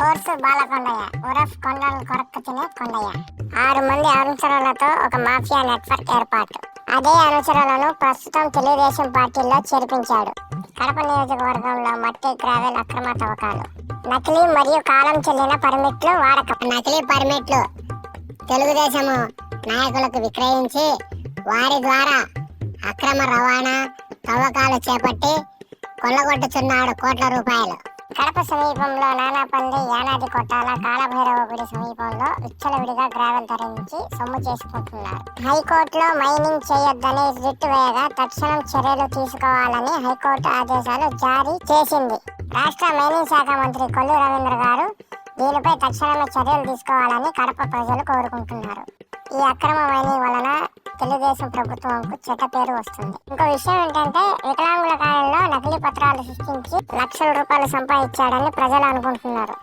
ఓర్సు బాలకొండయ్య. ఉరఫ్ కొండలు కొరక్క తినే కొండయ్య. ఆరు మంది అనుచరులతో ఒక మాఫియా నెట్వర్క్ ఏర్పాటు. అదే అనుచరులను ప్రస్తుతం తెలుగుదేశం పార్టీలో చేర్పించాడు. కడప నియోజకవర్గంలో మట్టి గ్రావెల్ అక్రమ తవ్వకాలు. నకిలీ మరియు కాలం చెల్లిన పర్మిట్లు వాడకం. నకిలీ పర్మిట్లు తెలుగుదేశము నాయకులకు విక్రయించి వారి ద్వారా అక్రమ రవాణా తవ్వకాలు చేపట్టి కొల్లగొట్టుచున్నాడు కోట్ల రూపాయలు. కడప సమీపంలో నానాపల్లి యానాది కొట్టాల కాలభైరవ గుడి సమీపంలో విచ్చలవిడిగా గ్రావెల్ ధరించి సొమ్ము చేసుకుంటున్నారు. హైకోర్టులో మైనింగ్ చేయొద్దని రిట్ వేయగా తక్షణం చర్యలు తీసుకోవాలని హైకోర్టు ఆదేశాలు జారీ చేసింది. రాష్ట్ర మైనింగ్ శాఖ మంత్రి కొల్లు రవీంద్ర గారు దీనిపై తక్షణమే చర్యలు తీసుకోవాలని కడప ప్రజలు కోరుకుంటున్నారు. ఈ అక్రమ మైనింగ్ వలన తెలుగుదేశం ప్రభుత్వంకు చెడ్డ పేరు వస్తుంది. ఇంకో విషయం ఏంటంటే వికలాంగుల సృష్టించి లక్షల రూపాయలు సంపాదించాడని ప్రజలు అనుకుంటున్నారు.